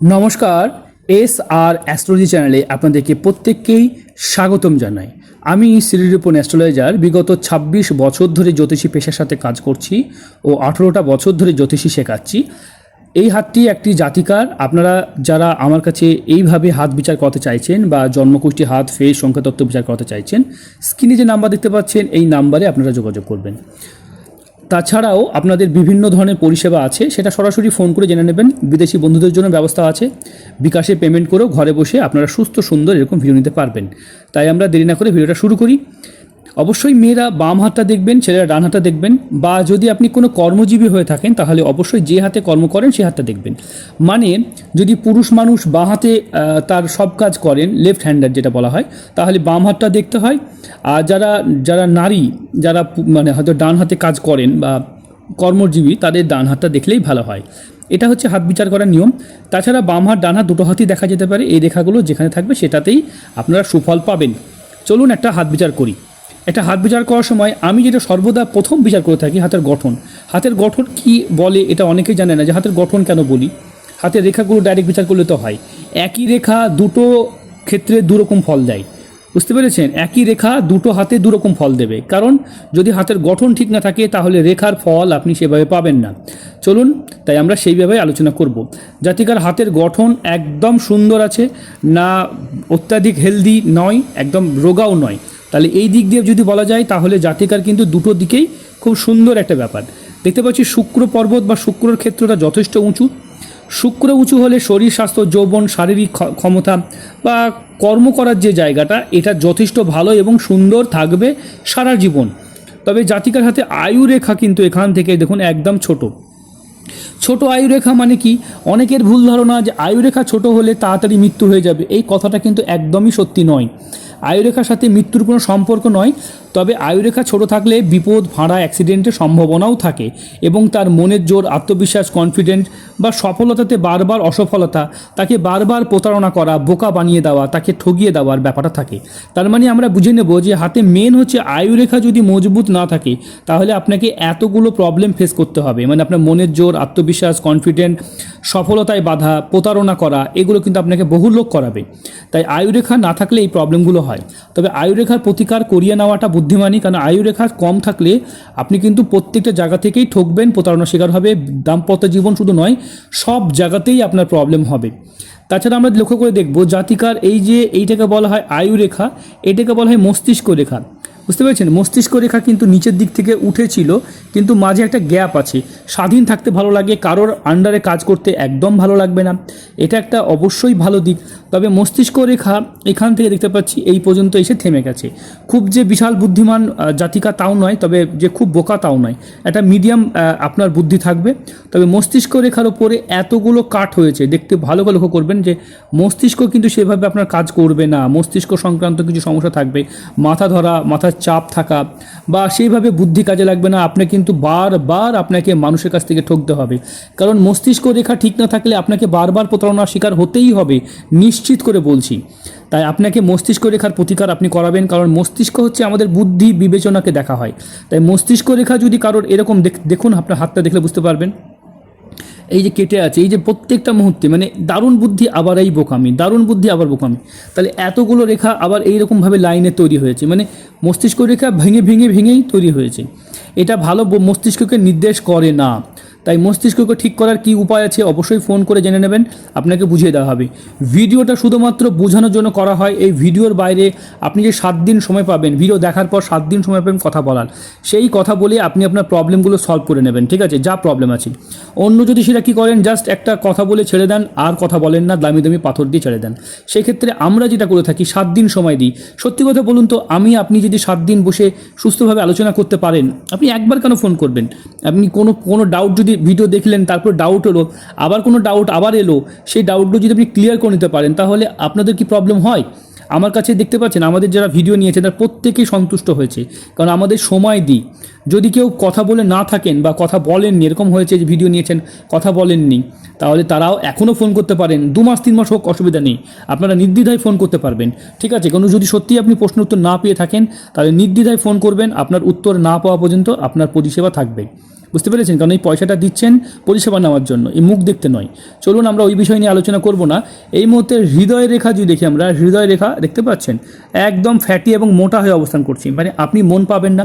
নমস্কার এস আর অ্যাস্ট্রোলজি চ্যানেলে আপনাদেরকে প্রত্যেককেই স্বাগতম জানাই। আমি শ্রীরূপন অ্যাস্ট্রোলজার, বিগত ২৬ বছর ধরে জ্যোতিষী পেশার সাথে কাজ করছি ও আঠেরোটা বছর ধরে জ্যোতিষী শেখাচ্ছি। এই হাতটি একটি জাতিকার, আপনারা যারা আমার কাছে এইভাবে হাত বিচার করতে চাইছেন বা জন্মকুষ্টি হাত, ফেস, সংখ্যাতত্ত্ব বিচার করতে চাইছেন, স্ক্রিনে যে নাম্বার দেখতে পাচ্ছেন, এই নাম্বারে আপনারা যোগাযোগ করবেন। তাছাড়াও আপনাদের বিভিন্ন ধরনের পরিষেবা আছে, সেটা সরাসরি ফোন করে জেনে নেবেন। বিদেশি বন্ধুদের জন্য ব্যবস্থা আছে। বিকাশে পেমেন্ট করেও ঘরে বসে আপনারা সুস্থ, সুন্দর এরকম ভিডিও নিতে পারবেন। তাই আমরা দেরি না করে ভিডিওটা শুরু করি। অবশ্যই মেয়েরা বাম হাতটা দেখবেন, ছেলেরা ডান হাতটা দেখবেন বা যদি আপনি কোনো কর্মজীবী হয়ে থাকেন, তাহলে অবশ্যই যে হাতে কর্ম করেন, সে হাতটা দেখবেন। মানে যদি পুরুষ মানুষ বাঁ হাতে তার সব কাজ করেন লেফট হ্যান্ডার যেটা বলা হয়, তাহলে বাম হাতটা দেখতে হয়। আর যারা যারা নারী, যারা মানে হয়তো ডান হাতে কাজ করেন বা কর্মজীবী, তাদের ডান হাতটা দেখলেই ভালো হয়। এটা হচ্ছে হাত বিচার করার নিয়ম। তাছাড়া বাম হাত, ডান হাত দুটো হাতই দেখা যেতে পারে। এই রেখাগুলো যেখানে থাকবে, সেটাতেই আপনারা সুফল পাবেন। চলুন একটা হাত বিচার করি। একটা হাত বিচার করার সময় আমি যেটা সর্বদা প্রথম বিচার করে থাকি হাতের গঠন। হাতের গঠন কি বলে এটা অনেকেই জানে না যে হাতের গঠন কেন বলি? হাতের রেখাগুলো ডাইরেক্ট বিচার করলে তো হয়। একই রেখা দুটো ক্ষেত্রে দুরকম ফল দেয়। বুঝতে পেরেছেন? একই রেখা দুটো হাতে দুরকম ফল দেবে। কারণ যদি হাতের গঠন ঠিক না থাকে তাহলে রেখার ফল আপনি সেভাবে পাবেন না। চলুন, তাই আমরা সেইভাবে আলোচনা করব। জাতিকার হাতের গঠন একদম সুন্দর আছে, না অত্যাধিক হেলদি নয়, একদম রোগাও নয়। তাহলে এই দিক দিয়ে যদি বলা যায়, তাহলে জাতিকার কিন্তু দুটো দিকেই খুব সুন্দর একটা ব্যাপার। দেখতে পাচ্ছি শুক্র পর্বত বা শুক্রর ক্ষেত্রটা যথেষ্ট উঁচু। শুক্র উঁচু হলে শরীর স্বাস্থ্য, যৌবন, শারীরিক ক্ষ- ক্ষমতা বা কর্ম করার যে জায়গাটা, এটা যথেষ্ট ভালো এবং সুন্দর থাকবে সারা জীবন। তবে জাতিকার হাতে আয়ু রেখা কিন্তু এখান থেকে দেখুন একদম ছোট। ছোট আয়ুরেখা মানে কি? অনেকের ভুল ধারণা যে আয়ুরেখা ছোট হলে তাড়াতাড়ি মৃত্যু হয়ে যাবে। এই কথাটা কিন্তু একদমই সত্যি নয়। আয়ুরেখার সাথে মৃত্যুর কোনো সম্পর্ক নয়। তবে আয়ুরেখা ছোট থাকলে বিপদ, ভাড়া, অ্যাক্সিডেন্টের সম্ভাবনাও থাকে এবং তার মনের জোর, আত্মবিশ্বাস কনফিডেন্ট বা সফলতাতে বারবার অসফলতা, তাকে বারবার প্রতারণা করা, বোকা বানিয়ে দেওয়া, তাকে ঠগিয়ে দেওয়ার ব্যাপারটা থাকে। তার মানে আমরা বুঝে নেব যে হাতে মেন হচ্ছে আয়ুরেখা যদি মজবুত না থাকে, তাহলে আপনাকে এতগুলো প্রবলেম ফেস করতে হবে। মানে আপনার মনের জোর, আত্মবিশ্বাস কনফিডেন্ট সফলতায় বাধা, প্রতারণা করা, এগুলো কিন্তু আপনাকে বহু লোক করাবে। তাই আয়ুরেখা না থাকলে এই প্রবলেমগুলো হয়। তবে আয়ুরেখার প্রতিকার করিয়ে নেওয়াটা বুদ্ধিমানী কারণ আয়ুরেখা কম থাকলে আপনি কিন্তু প্রত্যেকটা জায়গা থেকেই ঠকবেন প্রতারণা শিকার হবে, দাম্পত্য জীবন শুধু নয়, সব জায়গাতেই আপনার প্রবলেম হবে। তাছাড়া আমরা লক্ষ্য করে দেখব জাতিকার এই যে এইটাকে বলা হয় আয়ুরেখা এটাকে বলা হয় মস্তিষ্ক রেখা। বুঝতে পেরেছেন? মস্তিষ্ক রেখা কিন্তু নিচের দিক থেকে উঠেছিল, কিন্তু মাঝে একটা গ্যাপ আছে। স্বাধীন থাকতে ভালো লাগে, কারোর আন্ডারে কাজ করতে একদম ভালো লাগবে না। এটা একটা অবশ্যই ভালো দিক। তবে মস্তিষ্ক রেখা এখান থেকে দেখতে পাচ্ছি এই পর্যন্ত এসে থেমে গেছে। খুব যে বিশাল বুদ্ধিমান জাতিকা তাও নয়, তবে যে খুব বোকা তাও নয়। একটা মিডিয়াম আপনার বুদ্ধি থাকবে। তবে মস্তিষ্ক রেখার ওপরে এতগুলো কাট হয়েছে, দেখতে ভালো করে লক্ষ্য করবেন যে মস্তিষ্ক কিন্তু সেভাবে আপনার কাজ করবে না। মস্তিষ্ক সংক্রান্ত কিছু সমস্যা থাকবে। মাথা ধরা মাথার চাপ থাকা বা সেইভাবে বুদ্ধি কাজে লাগবে না, আপনি কিন্তু বারবার আপনাকে মানুষের কাছ থেকে ঠকতে হবে। কারণ মস্তিষ্ক রেখা ঠিক না থাকলে আপনাকে বারবার প্রতারণার শিকার হতেই হবে, নিশ্চিত করে বলছি। তাই আপনাকে মস্তিষ্ক রেখার প্রতিকার আপনি করাবেন, কারণ মস্তিষ্ক হচ্ছে আমাদের বুদ্ধি বিবেচনাকে দেখা হয়। তাই মস্তিষ্ক রেখা যদি কারোর এরকম দেখ- দেখুন, আপনার হাতটা দেখলে বুঝতে পারবেন। এই যে কেটে আছে, এই যে প্রত্যেকটা মুহূর্তে মানে দারুণ বুদ্ধি আবার এই বোকামি, দারুণ বুদ্ধি আবার বোকামি। তাহলে এতগুলো রেখা আবার এইরকমভাবে লাইনে তৈরি হয়েছে মানে মস্তিষ্ক রেখা ভেঙে ভেঙে, ভেঙেই তৈরি হয়েছে। এটা ভালো মস্তিষ্ককে নির্দেশ করে না। তাই মস্তিষ্ককে ঠিক করার কি উপায় আছে অবশ্যই ফোন করে জেনে নেবেন, আপনাকে বুঝিয়ে দেওয়া হবে। ভিডিওটা শুধুমাত্র বোঝানোর জন্য করা হয়, এই ভিডিওর বাইরে আপনি যে সাত দিন সময় পাবেন, ভিডিও দেখার পর সাত দিন সময় পাবেন কথা বলার। সেই কথা বলে আপনি আপনার প্রবলেমগুলো সলভ করে নেবেন, ঠিক আছে? যা প্রবলেম আছে। অন্য যদি সেটা কী করেন? জাস্ট একটা কথা বলে ছেড়ে দেন, আর কথা বলেন না, দামি দামি পাথর দিয়ে ছেড়ে দেন। সেই ক্ষেত্রে আমরা যেটা করে থাকি, সাত দিন সময় দিই। সত্যি কথা বলুন তো, আমি, আপনি যদি সাত দিন বসে সুস্থভাবে আলোচনা করতে পারেন, আপনি একবার কেন ফোন করবেন? আপনি কোনো কোনো ডাউট যদি ভিডিও দেখলেন, তারপর ডাউট হলো, আবার কোনো ডাউট আবার এলো, সেই ডাউটগুলো যদি আপনি ক্লিয়ার করে নিতে পারেন, তাহলে আপনাদের কি প্রবলেম হয়? আমার কাছে দেখতে পাচ্ছেন, আমাদের যারা ভিডিও নিয়েছে, তারা প্রত্যেকেই সন্তুষ্ট হয়েছে, কারণ আমাদের সময় দিই। যদি কেউ কথা বলে না থাকেন বা কথা বলেননি, এরকম হয়েছে যে ভিডিও নিয়েছেন, কথা বলেননি, তাহলে তারাও এখনও ফোন করতে পারেন, দু মাস, তিন মাস হোক, অসুবিধা নেই, আপনারা নির্দ্বিধায় ফোন করতে পারবেন, ঠিক আছে? কোনো যদি সত্যি আপনি প্রশ্ন উত্তর না পেয়ে থাকেন, তাহলে নির্দ্বিধায় ফোন করবেন, আপনার উত্তর না পাওয়া পর্যন্ত আপনার পরিষেবা থাকবে। বুঝতে পেরেছেন? কারণ এই পয়সাটা দিচ্ছেন পরিষেবা নেওয়ার জন্য, এই মুখ দেখতে নয়। চলুন আমরা ওই বিষয় নিয়ে আলোচনা করব না। এই মুহূর্তে হৃদয় রেখা যদি দেখি আমরা, হৃদয় রেখা দেখতে পাচ্ছেন? একদম ফ্যাটি এবং মোটা হয়ে অবস্থান করছি। মানে আপনি মন পাবেন না।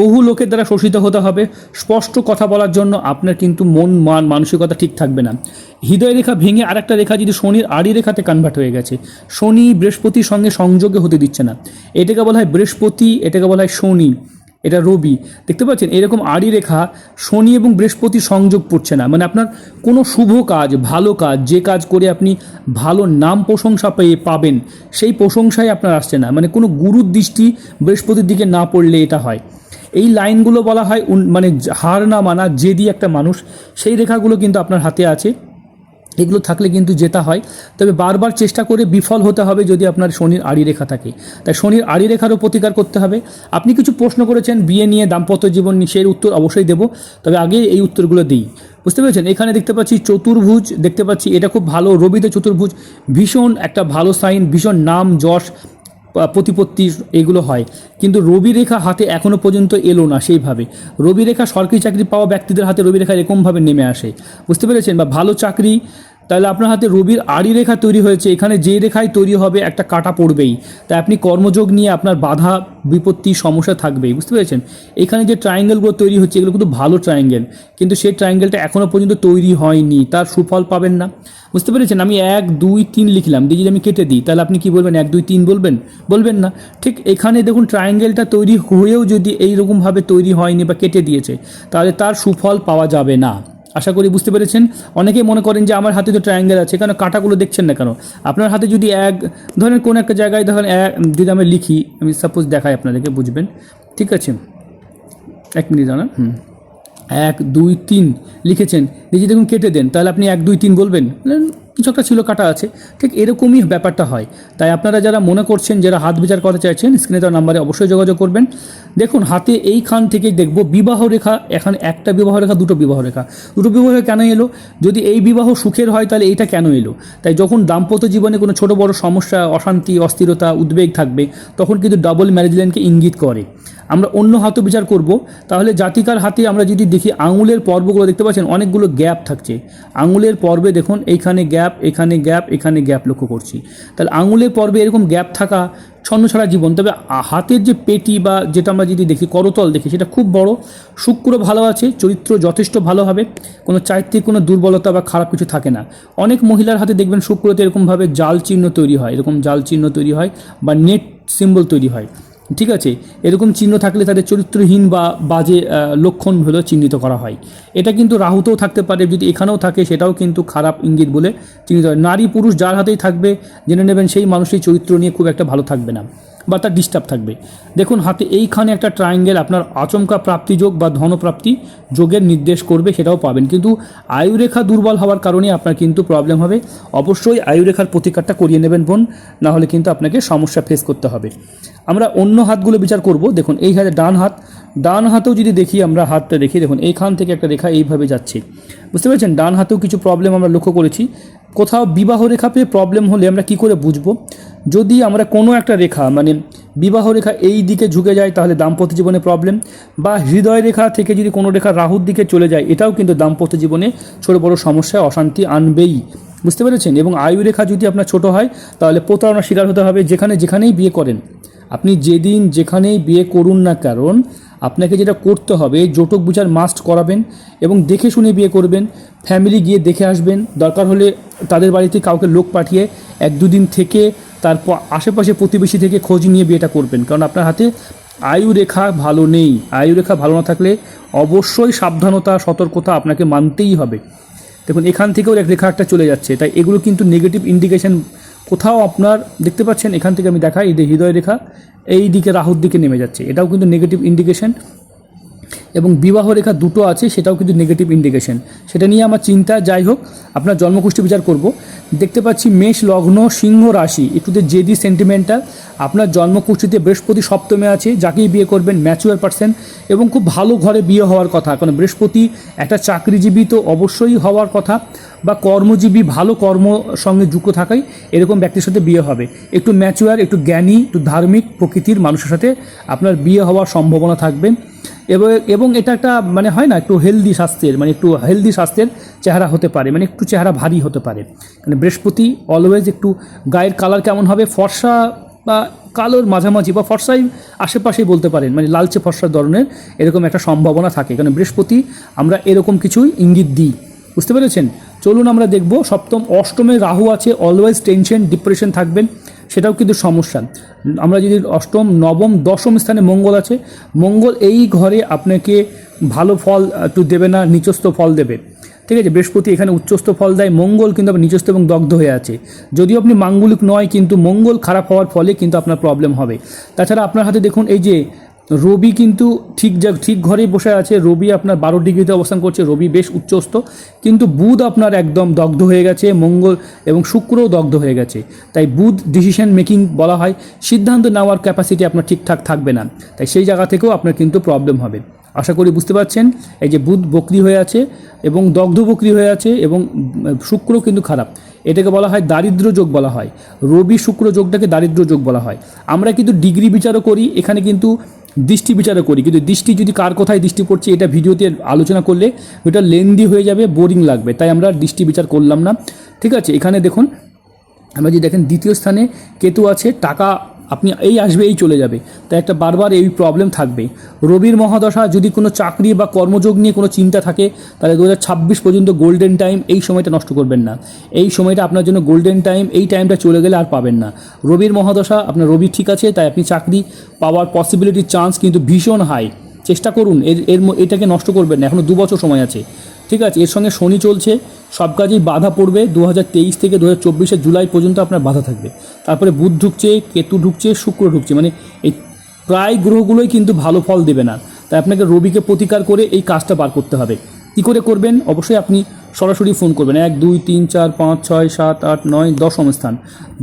বহু লোকের দ্বারা শোষিত হতে হবে। স্পষ্ট কথা বলার জন্য আপনার কিন্তু মন, মান, মানসিকতা ঠিক থাকবে না। হৃদয় রেখা ভেঙে আরেকটা রেখা যদি শনির আড়ি রেখাতে কনভার্ট হয়ে গেছে, শনি বৃহস্পতির সঙ্গে সংযোগে হতে দিচ্ছে না। এটাকে বলা হয় বৃহস্পতি, এটাকে বলা হয় শনি। এটা রবি। দেখতে পাচ্ছেন, এরকম আড়ি রেখা শনি এবং বৃহস্পতি সংযোগ পড়ছে না। মানে আপনার কোনো শুভ কাজ, ভালো কাজ, যে কাজ করে আপনি ভালো নাম প্রশংসা পেয়ে পাবেন, সেই প্রশংসাই আপনার আসছে না। মানে কোনো গুরুর দৃষ্টি বৃহস্পতির দিকে না পড়লে এটা হয়। এই লাইনগুলো বলা হয় মানে হার না মানা জেদি একটা মানুষ, সেই রেখাগুলো কিন্তু আপনার হাতে আছে। এগুলো থাকলে কিন্তু জেতা হয়, তবে বারবার চেষ্টা করে বিফল হতে হবে যদি আপনার শনির আড়ি রেখা থাকে। তাই শনির আড়ি রেখারও প্রতিকার করতে হবে। আপনি কিছু প্রশ্ন করেছেন, বিয়ে নিয়ে দাম্পত্য জীবন নিয়ে, সেই উত্তর অবশ্যই দেব, তবে আগে এই উত্তরগুলো দিই। বুঝতে পেরেছেন? এখানে দেখতে পাচ্ছি চতুর্ভুজ, দেখতে পাচ্ছি এটা খুব ভালো, রবিতে চতুর্ভুজ, ভীষণ একটা ভালো সাইন ভীষণ নাম, যশ প্রতিপত্তি এগুলো হয়। কিন্তু রবি রেখা হাতে এখনও পর্যন্ত এলো না সেইভাবে। রবি রেখা সরকারি চাকরি পাওয়া ব্যক্তিদের হাতে রবি রেখা এরকমভাবে নেমে আসে। বুঝতে পেরেছেন? বা ভালো চাকরি তাহলে আপনার হাতে রবির আড়ি রেখা তৈরি হয়েছে, এখানে যে রেখায় তৈরি হবে একটা কাটা পড়বেই। তাই আপনি কর্মযোগ নিয়ে আপনার বাধা, বিপত্তি, সমস্যা থাকবেই, বুঝতে পেরেছেন? এখানে যে ট্রায়াঙ্গেলগুলো তৈরি হচ্ছে, এগুলো কিন্তু ভালো ট্রায়াঙ্গেল কিন্তু সেই ট্রায়াঙ্গেলটা এখনও পর্যন্ত তৈরি হয়নি, তার সুফল পাবেন না। বুঝতে পেরেছেন? আমি এক, দুই, তিন লিখলাম, দিয়ে যদি আমি কেটে দিই, তাহলে আপনি কি বলবেন, এক, দুই, তিন বলবেন? বলবেন না। ঠিক এখানে দেখুন ট্রায়াঙ্গেলটা তৈরি হয়েও যদি এইরকমভাবে তৈরি হয়নি বা কেটে দিয়েছে, তাহলে তার সুফল পাওয়া যাবে না। আশা করি বুঝতে পেরেছেন। অনেকেই মনে করেন যে আমার হাতে তো ট্রায়াঙ্গেল আছে, কেন কাটাগুলো দেখছেন না কেন? আপনার হাতে যদি এক, ধরেন কোনো একটা জায়গায় ধরেন এক যদি আমি লিখি, আমি সাপোজ দেখাই আপনাদেরকে, বুঝবেন। ঠিক আছে? এক মিনিট দাঁড়ান, হুম। এক, দুই, তিন লিখেছেন, দেখি দেখুন কেটে দেন, তাহলে আপনি এক, দুই, তিন বলবেন? কিছু একটা ছিল, কাটা আছে। ঠিক এরকমই ব্যাপারটা হয়। তাই আপনারা যারা মনে করছেন, যারা হাত বিচার করতে চাইছেন, স্ক্রিনে দেওয়া নাম্বারে অবশ্যই যোগাযোগ করবেন। দেখুন, হাতে এইখান থেকেই দেখব, বিবাহ রেখা, এখানে একটা বিবাহ রেখা, দুটো বিবাহ রেখা। দুটো বিবাহ রেখা কেন এলো? যদি এই বিবাহ সুখের হয়, তাহলে এইটা কেন এলো? তাই যখন দাম্পত্য জীবনে কোনো ছোট বড় সমস্যা, অশান্তি, অস্থিরতা, উদ্বেগ থাকবে, তখন কিন্তু ডাবল ম্যারেজ লাইনকে ইঙ্গিত করে। আমরা অন্য হাতও বিচার করব। তাহলে জাতিকার হাতে আমরা যদি দেখি, আঙুলের পর্বগুলো, দেখতে পাচ্ছেন, অনেকগুলো গ্যাপ থাকছে। আঙুলের পর্বে দেখুন, এইখানে গ্যাপ এখানে গ্যাপ এখানে গ্যাপ লক্ষ্য করছি। তাহলে আঙুলের পর্বে এরকম গ্যাপ থাকা ছন্ন ছাড়া জীবন। তবে হাতের যে পেটি বা যেটা আমরা যদি দেখি, করতল দেখি, সেটা খুব বড়। শুক্র ভালো আছে, চরিত্র যথেষ্ট ভালো হবে। কোনো চারিত্রিক কোনো দুর্বলতা বা খারাপ কিছু থাকে না। অনেক মহিলার হাতে দেখবেন শুক্রতে এরকমভাবে জাল চিহ্ন তৈরি হয়। এরকম জাল চিহ্ন তৈরি হয় বা নেট সিম্বল তৈরি হয়। ঠিক আছে? এরকম চিহ্ন থাকলে তাদের চরিত্রহীন বা বাজে লক্ষণ হলেও চিহ্নিত করা হয়। এটা কিন্তু রাহুতেও থাকতে পারে, যদি এখানেও থাকে সেটাও কিন্তু খারাপ ইঙ্গিত বলে চিহ্নিত হয়। নারী পুরুষ যার হাতেই থাকবে, জেনে নেবেন সেই মানুষের চরিত্র নিয়ে খুব একটা ভালো থাকবে না। বা তার ডিস্টার্ব থাকবে। দেখুন, হাতে এইখানে একটা ট্রায়াঙ্গেল আপনার আচমকা প্রাপ্তি যোগ বা ধনপ্রাপ্তি যোগের নির্দেশ করবে, সেটাও পাবেন। কিন্তু আয়ুরেখা দুর্বল হওয়ার কারণে আপনার কিন্তু প্রবলেম হবে। অবশ্যই আয়ুরেখার প্রতিকারটা করিয়ে নেবেন বোন, না হলে কিন্তু আপনাকে সমস্যা ফেস করতে হবে। আমরা অন্য হাতগুলো বিচার করব। দেখুন, এই হাতে ডান হাত। ডান হাতেও যদি দেখি, আমরা হাতটা দেখি। দেখুন, এইখান থেকে একটা রেখা এইভাবে যাচ্ছে। বুঝতে পেরেছেন? ডান হাতেও কিছু প্রবলেম আমরা লক্ষ্য করেছি। কোথাও বিবাহ রেখা পেয়ে প্রবলেম হলে আমরা কি করে বুঝব? যদি আমরা কোনো একটা রেখা মানে বিবাহ রেখা এই দিকে ঝুঁকে যায়, তাহলে দাম্পত্য জীবনে প্রবলেম বা হৃদয় রেখা থেকে যদি কোনো রেখা রাহুর দিকে চলে যায়, এটাও কিন্তু দাম্পত্য জীবনে ছোটো বড়ো সমস্যায় অশান্তি আনবেই। বুঝতে পেরেছেন? এবং আয়ু রেখা যদি আপনার ছোট হয়, তাহলে প্রতারণার শিকার হতে হবে যেখানে যেখানেই বিয়ে করেন। আপনি যেদিন যেখানেই বিয়ে করুন না কারণ, আপনাকে যেটা করতে হবে, জোটক বিচার মাস্ট করাবেন এবং দেখে শুনে বিয়ে করবেন ফ্যামিলি গিয়ে দেখে আসবেন। দরকার হলে তাদের বাড়িতে কাউকে লোক পাঠিয়ে এক দুদিন থেকে তারপর আশেপাশে প্রতিবেশী থেকে খোঁজ নিয়ে বিয়েটা করবেন। কারণ আপনার হাতে আয়ু রেখা ভালো নেই। আয়ু রেখা ভালো না থাকলে অবশ্যই সাবধানতা, সতর্কতা আপনাকে মানতেই হবে। দেখুন, এখান থেকেও এক রেখা একটা চলে যাচ্ছে। তাই এগুলো কিন্তু নেগেটিভ ইন্ডিকেশন কোথাও আপনার, দেখতে পাচ্ছেন, এখান থেকে আমি দেখাই, এই হৃদয় রেখা, এই দিকে রাহুর দিকে নেমে যাচ্ছে। এটাও কিন্তু নেগেটিভ ইন্ডিকেশন এবং বিবাহ রেখা দুটো আছে, সেটাও কিন্তু নেগেটিভ ইন্ডিকেশন সেটা নিয়ে আমার চিন্তা, যাই হোক, আপনার জন্মকুষ্টি বিচার করব। দেখতে পাচ্ছি মেষ, লগ্ন, সিংহ রাশি। একটুতে জেদি সেন্টিমেন্টাল আপনার জন্মকুষ্ঠিতে বৃহস্পতি সপ্তমে আছে, যাকেই বিয়ে করবেন ম্যাচুয়ার পার্সেন এবং খুব ভালো ঘরে বিয়ে হওয়ার কথা। কারণ বৃহস্পতি একটা চাকরিজীবী তো অবশ্যই হওয়ার কথা বা কর্মজীবী, ভালো কর্ম সঙ্গে যুক্ত থাকাই এরকম ব্যক্তির সাথে বিয়ে হবে। একটু ম্যাচুয়ার একটু জ্ঞানী, একটু ধার্মিক প্রকৃতির মানুষের সাথে আপনার বিয়ে হওয়ার সম্ভাবনা থাকবে। এবং এবং এটা একটা মানে হয় না, একটু হেলদি স্বাস্থ্যের মানে একটু হেলদি স্বাস্থ্যের চেহারা হতে পারে মানে একটু চেহারা ভারী হতে পারে। মানে বৃহস্পতি অলওয়েজ একটু গায়ের কালার কেমন হবে, ফর্সা বা কালোর মাঝামাঝি বা ফর্সাই আশেপাশেই বলতে পারেন মানে লালচে ফর্সার ধরনের এরকম একটা সম্ভাবনা থাকে। কারণ বৃহস্পতি আমরা এরকম কিছুই ইঙ্গিত দিই। বুঝতে পেরেছেন? চলুন আমরা দেখব, সপ্তম অষ্টমে রাহু আছে অলওয়েজ টেনশন ডিপ্রেশন থাকবেন। সেটাও কিন্তু সমস্যা। আমরা যদি অষ্টম, নবম, দশম স্থানে মঙ্গল আছে, মঙ্গল এই ঘরে আপনাকে ভালো ফল একটু দেবে না, নিচস্থ ফল দেবে। ঠিক আছে, বৃহস্পতি এখানে উচ্চস্থ ফল দেয়, মঙ্গল কিন্তু আপনার নিজস্ব এবং দগ্ধ হয়ে আছে। যদিও আপনি মাঙ্গলিক নয়, কিন্তু মঙ্গল খারাপ হওয়ার ফলে কিন্তু আপনার প্রবলেম হবে। তাছাড়া আপনার হাতে দেখুন, এই যে রবি কিন্তু ঠিক যা ঠিক ঘরেই বসে আছে। রবি আপনার বারো ডিগ্রিতে অবস্থান করছে। রবি বেশ উচ্চস্থ। কিন্তু বুধ আপনার একদম দগ্ধ হয়ে গেছে। মঙ্গল এবং শুক্রও দগ্ধ হয়ে গেছে। তাই বুধ ডিসিশন মেকিং বলা হয়। সিদ্ধান্ত নেওয়ার ক্যাপাসিটি আপনার ঠিকঠাক থাকবে না। তাই সেই জায়গা থেকেও আপনার কিন্তু প্রবলেম হবে। আশা করি বুঝতে পারছেন? এই যে বুধ বকরি হয়ে আছে এবং দগ্ধ বকরি হয়ে আছে এবং শুক্র কিন্তু খারাপ। এটাকে বলা হয় দারিদ্র যোগ বলা হয়। রবি শুক্র যোগটাকে দারিদ্র যোগ বলা হয়। আমরা কিন্তু ডিগ্রি বিচারও করি। এখানে কিন্তু দৃষ্টি বিচারও করি। কিন্তু দৃষ্টি যদি কার কোথায় দৃষ্টি পড়ছে, এটা ভিডিওতে আলোচনা করলে ওটা লেন্দি হয়ে যাবে বোরিং লাগবে। তাই আমরা দৃষ্টি বিচার করলাম না। ঠিক আছে, এখানে দেখুন, আমরা যদি দেখেন দ্বিতীয় স্থানে কেতু আছে, টাকা আপনি এই আসবে, এই চলে যাবে। তাই একটা বারবার এই প্রবলেম থাকবে। রবির মহাদশা যদি কোনো চাকরি বা কর্মযোগ নিয়ে কোনো চিন্তা থাকে, তাহলে দু হাজার ছাব্বিশ পর্যন্ত গোল্ডেন টাইম এই সময়টা নষ্ট করবেন না। এই সময়টা আপনার জন্য গোল্ডেন টাইম এই টাইমটা চলে গেলে আর পাবেন না। রবির মহাদশা, আপনার রবি ঠিক আছে, তাই আপনি চাকরি পাওয়ার পসিবিলিটির চান্স কিন্তু ভীষণ হাই চেষ্টা করুন, এর এর এটাকে নষ্ট করবেন না। এখনও দু বছর সময় আছে। ঠিক আছে, এর সঙ্গে শনি চলছে, সব কাজেই বাধা পড়বে দু থেকে দু হাজার জুলাই পর্যন্ত আপনার বাধা থাকবে। তারপরে বুধ ঢুকছে, কেতু ঢুকছে, শুক্র ঢুকছে মানে এই প্রায় গ্রহগুলোই কিন্তু ভালো ফল দেবে না। তাই আপনাকে রবিকে প্রতিকার করে এই কাজটা বার করতে হবে। কী করে করবেন? অবশ্যই আপনি সরাসরি ফোন করবেন। এক, দুই, তিন, চার, পাঁচ, ছয়, সাত, আট, নয়, দশম স্থান।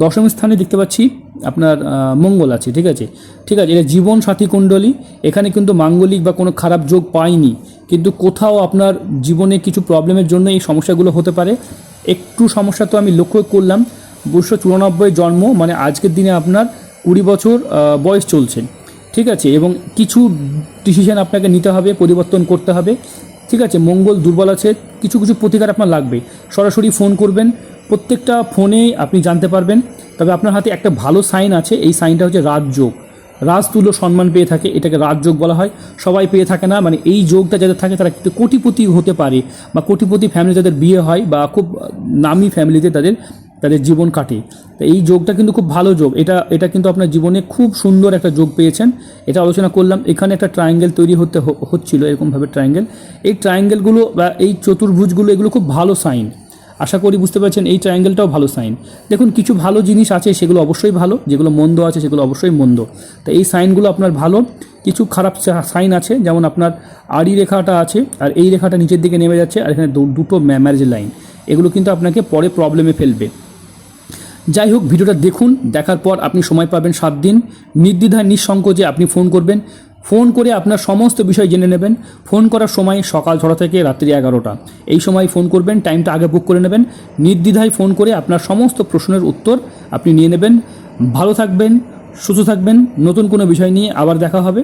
দশম স্থানে দেখতে পাচ্ছি আপনার মঙ্গল আছে, ঠিক আছে? ঠিক আছে, এটা জীবন সাথী কুণ্ডলী। এখানে কিন্তু মাঙ্গলিক বা কোনো খারাপ যোগ পায়নি। কিন্তু কোথাও আপনার জীবনে কিছু প্রবলেমের জন্য এই সমস্যাগুলো হতে পারে। একটু সমস্যা তো আমি লক্ষ্য করলাম। উনিশশো চুরানব্বই জন্ম মানে আজকের দিনে আপনার কুড়ি বছর বয়স চলছে। ঠিক আছে, এবং কিছু ডিসিশন আপনাকে নিতে হবে, পরিবর্তন করতে হবে। ঠিক আছে, মঙ্গল দুর্বল আছে, কিছু কিছু প্রতিকার আপনার লাগবে। সরাসরি ফোন করবেন, প্রত্যেকটা ফোনে আপনি জানতে পারবেন, তবে আপনার হাতে একটা ভালো সাইন আছে, এই সাইনটা হচ্ছে রাজযোগ রাজতুল্য সম্মান পেয়ে থাকে, এটাকে রাজযোগ বলা হয়। সবাই পেয়ে থাকে না মানে এই যোগটা যাদের থাকে, তারা কিন্তু কোটিপতি হতে পারে, বা কোটিপতি ফ্যামিলি যাদের বিয়ে হয়, বা খুব নামি ফ্যামিলিতে তাদের তাদের জীবন কাটে। তো এই যোগটা কিন্তু খুব ভালো যোগ। এটা এটা কিন্তু আপনার জীবনে খুব সুন্দর একটা যোগ পেয়েছেন। এটা আলোচনা করলাম। এখানে একটা ট্রায়াঙ্গেল তৈরি হতে হচ্ছিল, এরকমভাবে ট্রায়াঙ্গেল এই ট্রায়াঙ্গেলগুলো বা এই চতুর্ভুজগুলো, এগুলো খুব ভালো সাইন আশা করি বুঝতে পারছেন, এই ট্রায়াঙ্গেলটাও ভালো সাইন দেখুন, কিছু ভালো জিনিস আছে, সেগুলো অবশ্যই ভালো। যেগুলো মন্দ আছে, সেগুলো অবশ্যই মন্দ। তো এই সাইনগুলো আপনার ভালো। কিছু খারাপ সাইন আছে, যেমন আপনার আড়ি রেখাটা আছে, আর এই রেখাটা নিচের দিকে নেমে যাচ্ছে, আর এখানে দুটো ম্যারেজ লাইন এগুলো কিন্তু আপনাকে পরে প্রবলেমে ফেলবে। যাই হোক ভিডিওটা দেখুন, দেখার পর আপনি সময় পাবেন সাত দিন। নির্দ্বিধায়, নিঃসংকোচে আপনি ফোন করবেন। ফোন করে আপনার সমস্ত বিষয় জেনে নেবেন। ফোন করার সময় সকাল ছটা থেকে রাত্রি এগারোটা। এই সময় ফোন করবেন, টাইমটা আগে বুক করে নেবেন। নির্দ্বিধায় ফোন করে আপনার সমস্ত প্রশ্নের উত্তর আপনি নিয়ে নেবেন। ভালো থাকবেন, সুস্থ থাকবেন। নতুন কোনো বিষয় নিয়ে আবার দেখা হবে।